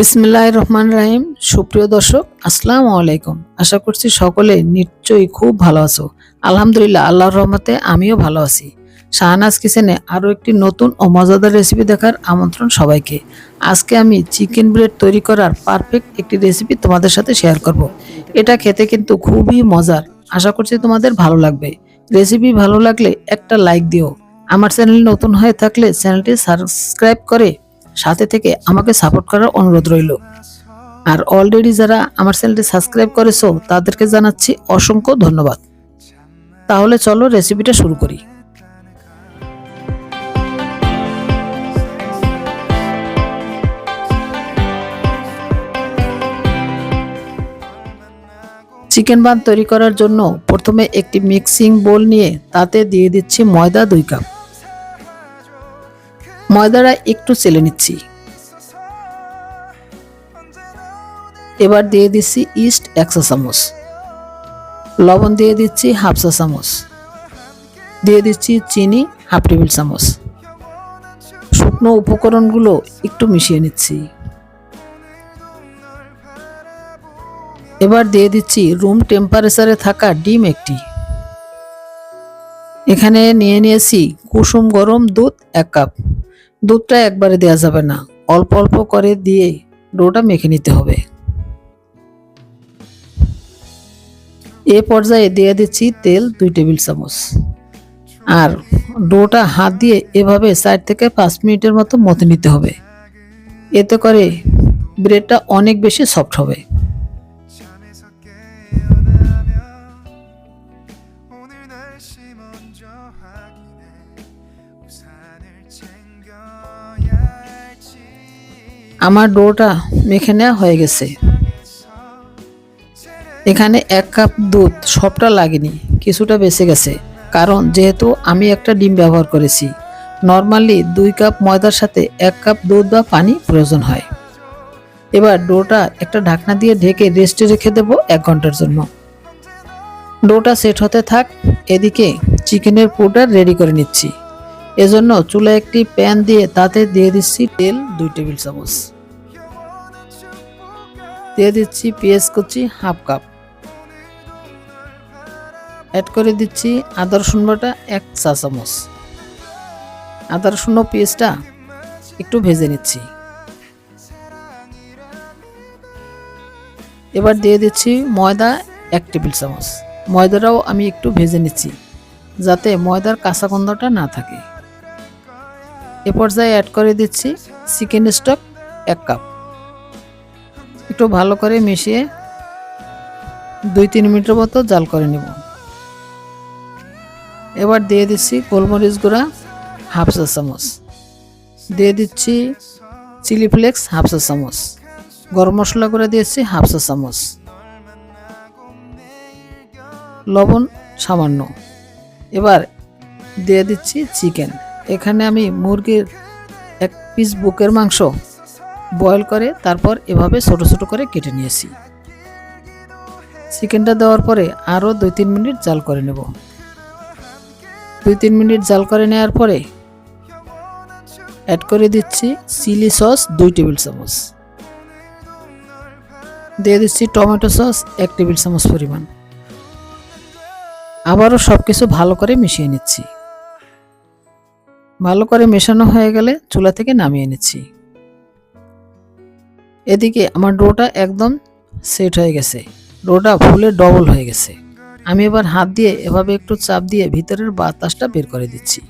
বিসমিল্লাহ রহমান রাহিম। সুপ্রিয় দর্শক, আসসালামু আলাইকুম। আশা করছি সকলে নিশ্চয়ই খুব ভালো আছো। আলহামদুলিল্লাহ, আল্লাহর রহমতে আমিও ভালো আছি। শাহনাজ কিচেনে আরও একটি নতুন ও মজাদার রেসিপি দেখার আমন্ত্রণ সবাইকে। আজকে আমি চিকেন ব্রেড তৈরি করার পারফেক্ট একটি রেসিপি তোমাদের সাথে শেয়ার করব। এটা খেতে কিন্তু খুবই মজার। আশা করছি তোমাদের ভালো লাগবে। রেসিপি ভালো লাগলে একটা লাইক দিও। আমার চ্যানেল নতুন হয়ে থাকলে চ্যানেলটি সাবস্ক্রাইব করে সাথে থেকে আমাকে সাপোর্ট করার অনুরোধ রইল। আর অলরেডি যারা আমার চ্যানেলটি সাবস্ক্রাইব করেছ, তাদেরকে জানাচ্ছি অসংখ্য ধন্যবাদ। তাহলে চলো রেসিপিটা শুরু করি। চিকেন বান তৈরি করার জন্য প্রথমে একটি মিক্সিং বোল নিয়ে তাতে দিয়ে দিচ্ছি ময়দা দুই কাপ ময়দাটা একটু চেলে নিচ্ছি। এবার দিয়ে দিচ্ছি ইস্ট একশো চামচ। লবণ দিয়ে দিচ্ছি হাফ চা চামচ। দিয়ে দিচ্ছি চিনি হাফ টেবিল চামচ। শুকনো উপকরণগুলো একটু মিশিয়ে নিচ্ছি। এবার দিয়ে দিচ্ছি রুম টেম্পারেচারে থাকা ডিম একটি। এখানে নিয়ে নিয়েছি কুসুম গরম দুধ এক কাপ। দুধটা একবারে দেওয়া যাবে না। অল্প অল্প করে দিয়ে ডোটা মেখে নিতে হবে। এ পর্যায়ে দিয়ে দিচ্ছি তেল দুই টেবিল চামচ। আর ডোটা হাত দিয়ে এভাবে চার থেকে পাঁচ মিনিটের মতো মতে নিতে হবে। এতে করে ব্রেডটা অনেক বেশি সফট হবে। আমার ডোটা মেখে নেওয়া হয়ে গেছে। এখানে এক কাপ দুধ, সবটা লাগেনি, কিছুটা বেঁচে গেছে। কারণ যেহেতু আমি একটা ডিম ব্যবহার করেছি, নর্মালি দুই কাপ ময়দার সাথে এক কাপ দুধ বা পানি প্রয়োজন হয়। এবার ডোটা একটা ঢাকনা দিয়ে ঢেকে রেস্টে রেখে দেবো এক ঘণ্টার জন্য। ডোটা সেট হতে থাক, এদিকে চিকেনের পুরটা রেডি করে নিচ্ছি। এজন্য চুলা একটি প্যান দিয়ে তাতে দিয়ে দিচ্ছি তেল, দুই টেবিল চামচ। দিয়ে দিচ্ছি পেঁয়াজ কুচি হাফ কাপ। অ্যাড করে দিচ্ছি আদা, রসুন বাটা এক চা চামচ। আদা, রসুন পেঁয়াজটা একটু ভেজে নিচ্ছি। এবার দিয়ে দিচ্ছি ময়দা এক টেবিল চামচ। ময়দাটাও আমি একটু ভেজে নিচ্ছি যাতে ময়দার কাঁচা গন্ধটা না থাকে। এ পর্যায়ে অ্যাড করে দিচ্ছি চিকেন স্টক এক কাপ। একটু ভালো করে মিশিয়ে দুই তিন মিনিটের মতো জাল করে নেব। এবার দিয়ে দিচ্ছি গোলমরিচ গুঁড়া হাফ চা চামচ। দিয়ে দিচ্ছি চিলি ফ্লেক্স হাফ চা চামচ। গরম মশলা করে দিয়েছি হাফ চা চামচ। লবণ সামান্য। এবার দিয়ে দিচ্ছি চিকেন। এখানে আমি মুরগির এক পিস বুকের মাংস বয়েল করে, তারপর এভাবে ছোট ছোট করে কেটে নিয়েছি। চিকেনটা দেওয়ার পরে আরও দুই তিন মিনিট জাল করে নেব। দুই তিন মিনিট জাল করে নেওয়ার পরে অ্যাড করে দিচ্ছি চিলি সস দুই টেবিল চামচ। দিয়ে দিচ্ছি টমেটো সস এক টেবিল চামচ পরিমাণ। আবারও সব কিছু ভালো করে মিশিয়ে নিচ্ছি। ভালো করে মেশানো হয়ে গেলে চুলা থেকে নামিয়ে নিচ্ছি। এদিকে আমার ডোটা একদম সেট হয়ে গেছে। ডোটা ফুলে ডবল হয়ে গেছে। আমি এবার হাত দিয়ে এভাবে একটু চাপ দিয়ে ভিতরের বাতাসটা বের করে দিচ্ছি।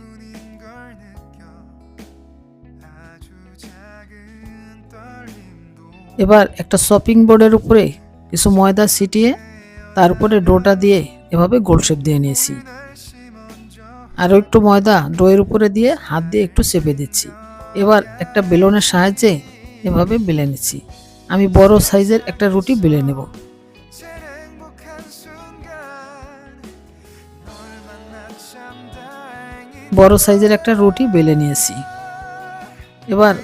এবার একটা শপিং বোর্ডের উপরে কিছু ময়দা ছিটিয়ে তারপরে ডোটা দিয়ে এভাবে গোল শেপ দিয়ে নিয়েছি। আরও একটু ময়দা ডোয়ের উপরে দিয়ে হাত দিয়ে একটু চেপে দিচ্ছি। এবার একটা বেলুনের সাহায্যে এভাবে বেলে নিচ্ছি। আমি বড় সাইজের একটা রুটি বেলে নেব। বড় সাইজের একটা রুটি বেলে নিয়েছি। এবার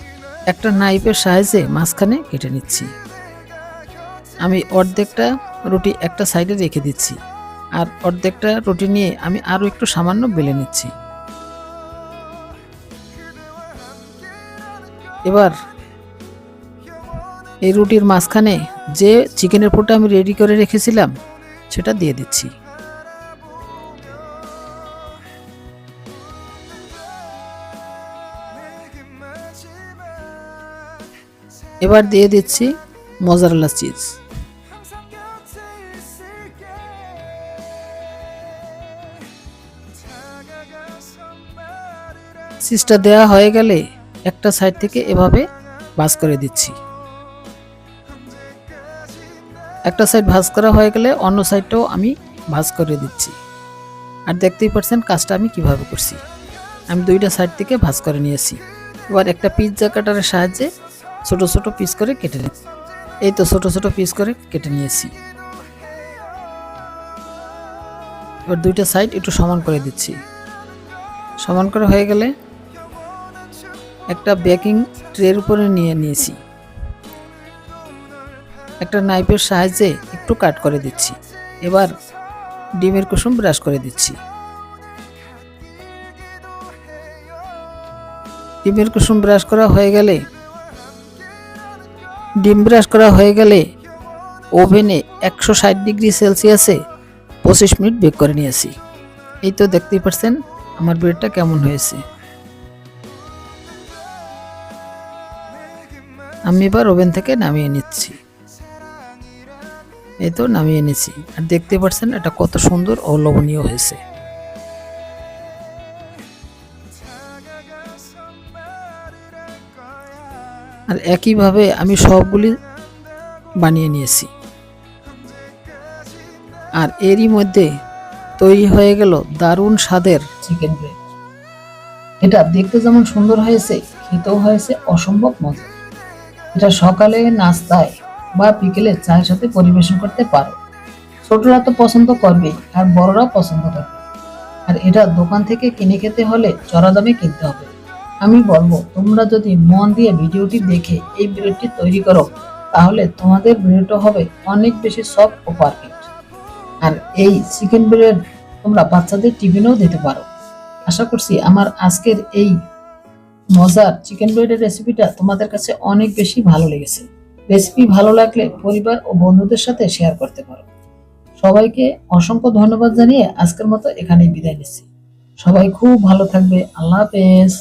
একটা নাইফের সাহায্যে মাঝখানে কেটে নিচ্ছি। আমি অর্ধেকটা রুটি একটা সাইডে রেখে দিচ্ছি আর অর্ধেকটা রুটি নিয়ে আমি আরও একটু সামান্য বেলে নিচ্ছি। এবার এই রুটির মাঝখানে যে চিকেনের ফোটা আমি রেডি করে রেখেছিলাম, সেটা দিয়ে দিচ্ছি। এবার দিয়ে দিচ্ছি মজারলা চিজ চিজটা দেওয়া হয়ে গেলে একটা সাইড থেকে এভাবে বাস করে দিচ্ছি। একটা সাইড ভাজ করা হয়ে গেলে অন্য সাইডটাও আমি ভাজ করে দিচ্ছি। আর দেখতেই পাচ্ছেন কাজটা আমি কীভাবে করছি। আমি দুইটা সাইড থেকে ভাজ করে নিয়েছি। এবার একটা পিৎজা কাটারের সাহায্যে ছোট ছোট পিস করে কেটে নিই এই তো ছোট ছোট পিস করে কেটে নিয়েছি। এবার দুইটা সাইড একটু সমান করে দিচ্ছি। সমান করে হয়ে গেলে একটা বেকিং ট্রের উপরে নিয়ে নিয়েছি। একটা নাইফের সাহায্যে একটু কাট করে দিচ্ছি। এবার ডিমের কুসুম ব্রাশ করে দিচ্ছি। ডিমের কুসুম ব্রাশ করা হয়ে গেলে, ডিম ব্রাশ করা হয়ে গেলে ওভেনে একশো ষাট ডিগ্রি সেলসিয়াসে পঁচিশ মিনিট বেক করে নিয়েছি এই তো দেখতেই পাচ্ছেন আমার ব্রেডটা কেমন হয়েছে। আমি এবার ওভেন থেকে নামিয়ে নিচ্ছি। এই তো নামিয়ে নিছি আর দেখতে পাচ্ছেন এটা কত সুন্দর ও লবণীয় হয়েছে। আর একইভাবে আমি সবগুলি বানিয়ে নিয়েছি। আর এরই মধ্যে তৈরি হয়ে গেল দারুণ স্বাদের চিকেন ব্রেড এটা দেখতে যেমন সুন্দর হয়েছে, খেতেও হয়েছে অসম্ভব মজা এটা সকালে নাস্তায় বা বিকেলে চায়ের সাথে পরিবেশন করতে পারো। ছোটরা তো পছন্দ করবেই আর বড়রাও পছন্দ করবে। আর এটা দোকান থেকে কিনে খেতে হলে চড়া দামে কিনতে হবে। আমি বলব, তোমরা যদি মন দিয়ে ভিডিওটি দেখে এই ব্রেডটি তৈরি করো, তাহলে তোমাদের ব্রেডও হবে অনেক বেশি সফট ও পারফেক্ট আর এই চিকেন ব্রেড তোমরা বাচ্চাদের টিফিনেও দিতে পারো। আশা করছি আমার আজকের এই মজার চিকেন ব্রেডের রেসিপিটা তোমাদের কাছে অনেক বেশি ভালো লেগেছে। রেসিপি ভালো লাগলে পরিবার ও বন্ধুদের সাথে শেয়ার করতে পারো। সবাইকে অসংখ্য ধন্যবাদ জানিয়ে আজকের মতো এখানেই বিদায় নিচ্ছি। সবাই খুব ভালো থাকবে। আল্লাহ হাফেজ।